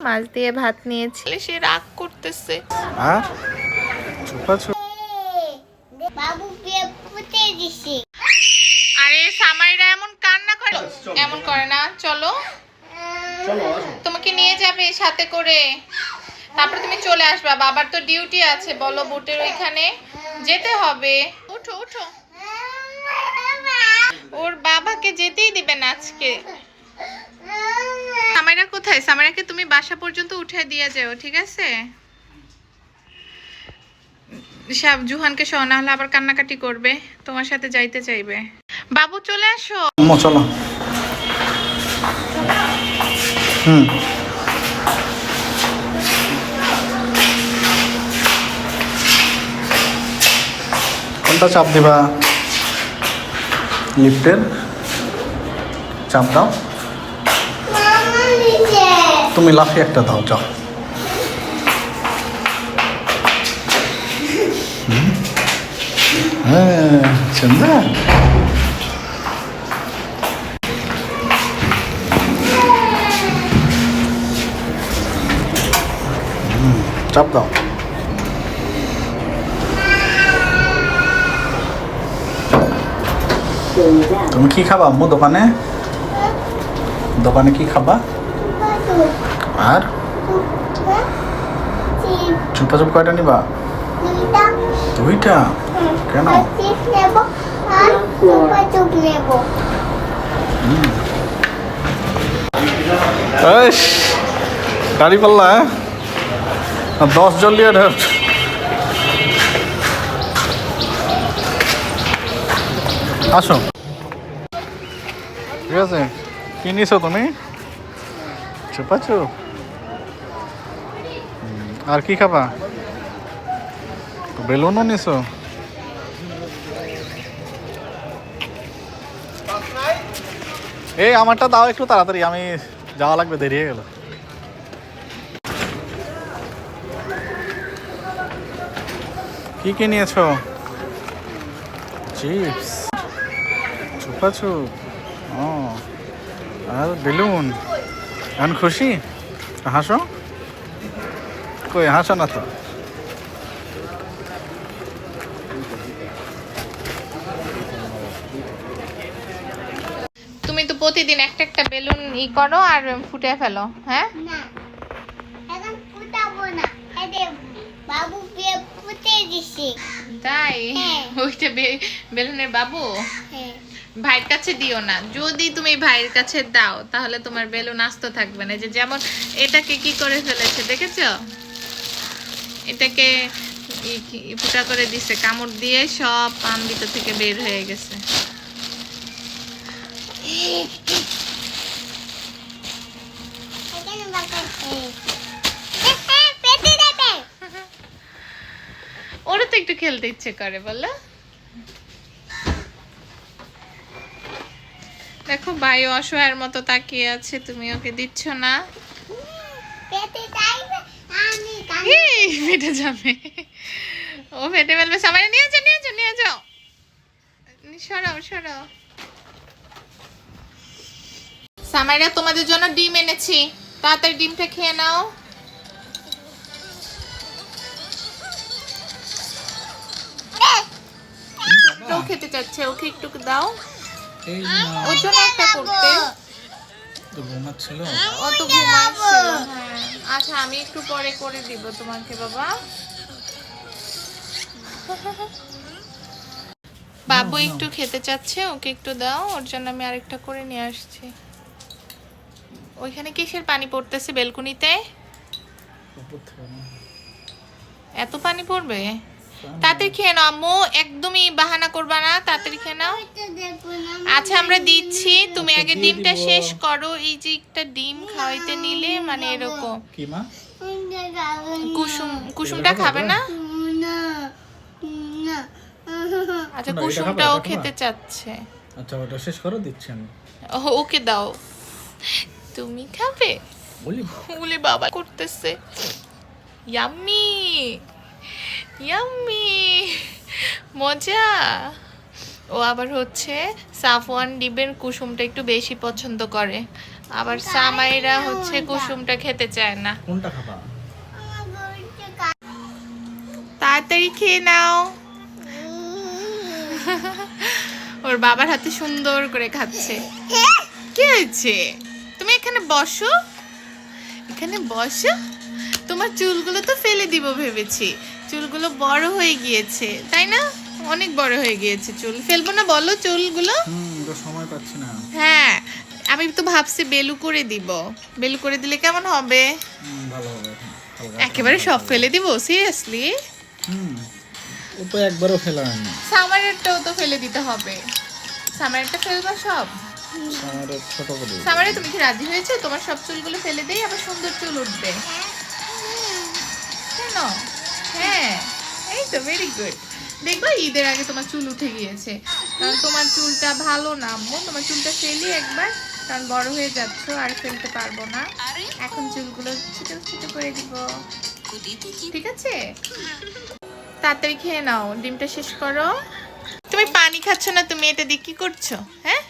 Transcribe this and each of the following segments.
মাছ দিয়ে ভাত নিয়েছি। সে রাগ করতেছে। হ্যাঁ? আরে সামাইরা এমন কান্না করে। এমন করে না চলো। তোমাকে নিয়ে যাবে সাথে করে। তারপর তুমি চলে আসবা। বাবার তো ডিউটি আছে বলো বুটের ওইখানে। যেতে হবে। উঠো উঠো। ওর বাবাকে যেতেই দিবে না আজকে। সামাইরা কোথায়? সামাইরাকে তুমি বাসা পর্যন্ত উঠে দিয়ে যাও, ঠিক আছে? সাব জুহানকে সহ না হলে আবার কান্নাকাটি করবে, তোমার সাথে যাইতে চাইবে। বাবু, চলে আসো। চলো। হুম। কোনটা চাপ দিবা? লিফটের? চাপ দাও। তুমি লাফি একটা দাও যাও। হ্যাঁ হুম, চাপ দাও। তুমি কি খাবা আম্মু দোকানে? দোকানে কি খাবা? আর? চিপ। চুপা কয়টা নিবা? দুইটা। কেন? গাড়ি পাল্লা হ্যাঁ? আর দশ জন লিয়ে ঢের। আসো। ঠিক আছে? কি নিছো তুমি? চুপ আর কি খাবা? বেলুনও নিছো? এই, আমারটা দাও একটু তাড়াতাড়ি, আমি যাওয়া লাগবে, দেরি হয়ে গেল। কি কি নিয়েছো? চিপস, চুপা চুপ। ও, আর বেলুন। এখন খুশি? হাসো। কই হাসো না তো। তুমি তো প্রতিদিন একটা একটা বেলুন ই করো আর ফুটে ফেলো হ্যাঁ? না এখন ফুটাবো না। বাবু বিয়ে পুঁতে দিছি। তাই? হ্যাঁ। ওইটা বে- বেলুনের বাবু? হ্যাঁ। ভাইয়ের কাছে দিও না। যদি তুমি ভাইয়ের কাছে দাও তাহলে তোমার বেলুন আস্ত থাকবে না। যে যেমন এটাকে কি করে ফেলেছে দেখেছ? এটাকে ফুটা করে দিছে কামড় দিয়ে সব পান ভিতর থেকে বের হয়ে গেছে। ওরও তো একটু খেলতে ইচ্ছে করে বলো। দেখো ভাই অসহায়ের মতো তাকিয়ে আছে তুমি ওকে দিচ্ছ না। ফেটে যাবে। ও ফেটে ফেলবে সবাই নিয়ে যাও নিয়ে যাও নিয়ে যাও। সরাও সরাও। সামাইরা তোমাদের জন্য ডিম এনেছি। তাড়াতাড়ি ডিমটা খেয়ে নাও। ও খেতে চাচ্ছে ওকে একটু দাও। এই ওর জন্য একটা করতে। তো ঘুমাচ্ছিল ও তো ঘুমাচ্ছিল হ্যাঁ আচ্ছা আমি একটু পরে করে দিব তোমাকে বাবা। বাবু একটু খেতে চাচ্ছে ওকে একটু দাও। ওর জন্য আমি আরেকটা করে নিয়ে আসছি। ওইখানে কিসের পানি পড়তেছে বেলকুনিতে? এত পানি পড়বে? তাড়াতাড়ি খেয়ে নাও আম্মু। একদমই বাহানা করবা না তাড়াতাড়ি খেয়ে নাও। আচ্ছা আমরা দিচ্ছি। তুমি আগে ডিমটা শেষ করো। এই যে একটা ডিম খাওয়াইতে নিলে মানে এরকম। কি মা? কুসুম কুসুমটা খাবে না? আচ্ছা কুসুমটাও খেতে চাচ্ছে। আচ্ছা ওটা শেষ করো দিচ্ছি আমি। ওকে দাও। তুমি খাবে? বলি বলে বাবা করতেছে। ইয়াম্মি! ইয়াম্মি মজা! ও আবার হচ্ছে সাফওয়ান ডিবের কুসুমটা একটু বেশি পছন্দ করে। আবার সামাইরা হচ্ছে কুসুমটা খেতে চায় না। কোনটা খাবা? তাড়াতাড়ি খেয়ে নাও। ওর বাবার হাতে সুন্দর করে খাচ্ছে। কি হয়েছে? তুমি এখানে বসো। এখানে বসো। তোমার চুলগুলো তো ফেলে দিব ভেবেছি। চুলগুলো বড় হয়ে গিয়েছে তাই না? অনেক বড় হয়ে গিয়েছে চুল। ফেলব না বলো চুলগুলো। হুম তো সময় পাচ্ছি না। হ্যাঁ আমি তো ভাবছি বেলু করে দিব। বেলু করে দিলে কেমন হবে? ভালো হবে একেবারে সব ফেলে দিব। সিরিয়াসলি হুম ও তো একবারও ফেলা হয়নি। সামারেরটাও তো ফেলে দিতে হবে। সামারেরটা ফেলবা সব? আমার ছোট করে সামারে তুমি কি রাজি হয়েছে? তোমার সব চুলগুলো ফেলে দেই আবার সুন্দর চুল উঠবে। কেন? হ্যাঁ এই তো ভেরি গুড দেখবা ঈদের আগে তোমার চুল উঠে গিয়েছে। কারণ তোমার চুলটা ভালো না আম্মু। তোমার চুলটা ফেলি একবার কারণ বড় হয়ে যাচ্ছ আর ফেলতে পারব না। এখন চুলগুলো ছোট ছোট করে দিব। ঠিক আছে? তাড়াতাড়ি খেয়ে নাও ডিমটা শেষ করো। তুমি পানি খাচ্ছ না তুমি এটা দিয়ে কি করছ? হ্যাঁ?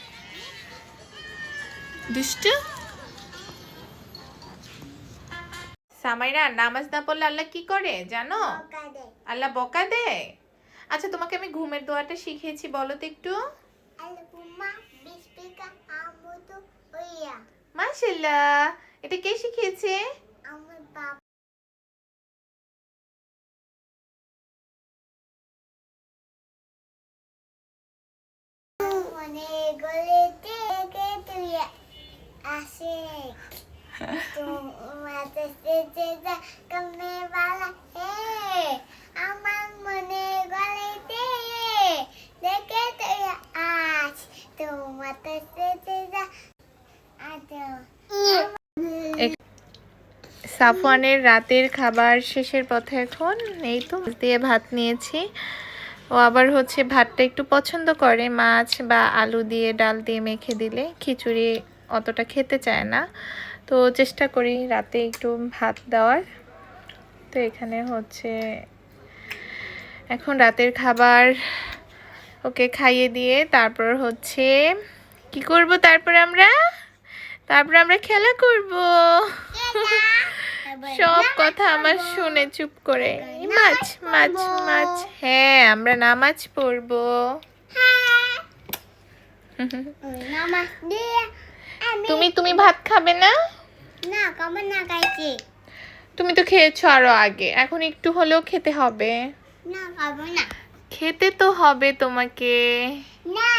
দুষ্টু? সামাইরা নামাজ না পড়লে আল্লাহ কি করে জানো? আল্লাহ বকা দেয় আচ্ছা তোমাকে আমি ঘুমের দোয়াটা শিখিয়েছি বলো তো একটু। মাশাল্লাহ এটা কে শিখিয়েছে? আমার মনে তুই আসে সেজে কমে বালা হে আমার মনে গলেতে দেখে তুই আস তোমাতে সেজে আদো সাফওয়ানের রাতের খাবার শেষের পথে এখন এই তো দিয়ে ভাত নিয়েছি। ও আবার হচ্ছে ভাতটা একটু পছন্দ করে, মাছ বা আলু দিয়ে ডাল দিয়ে মেখে দিলে খিচুড়ি অতটা খেতে চায় না। তো চেষ্টা করি রাতে একটু ভাত দেওয়ার। তো এখানে হচ্ছে এখন রাতের খাবার ওকে খাইয়ে দিয়ে তারপর হচ্ছে কি করব তারপর আমরা? তারপর আমরা খেলা করব। সব কথা আমার শুনে চুপ করে। মাছ মাছ মাছ। হ্যাঁ আমরা নামাজ পড়ব। নামাজ তুমি তুমি ভাত খাবে না? না কমন না খাইছি। তুমি তো খেয়েছো আরও আগে। এখন একটু হলেও খেতে হবে। না খাব না। খেতে তো হবে তোমাকে। না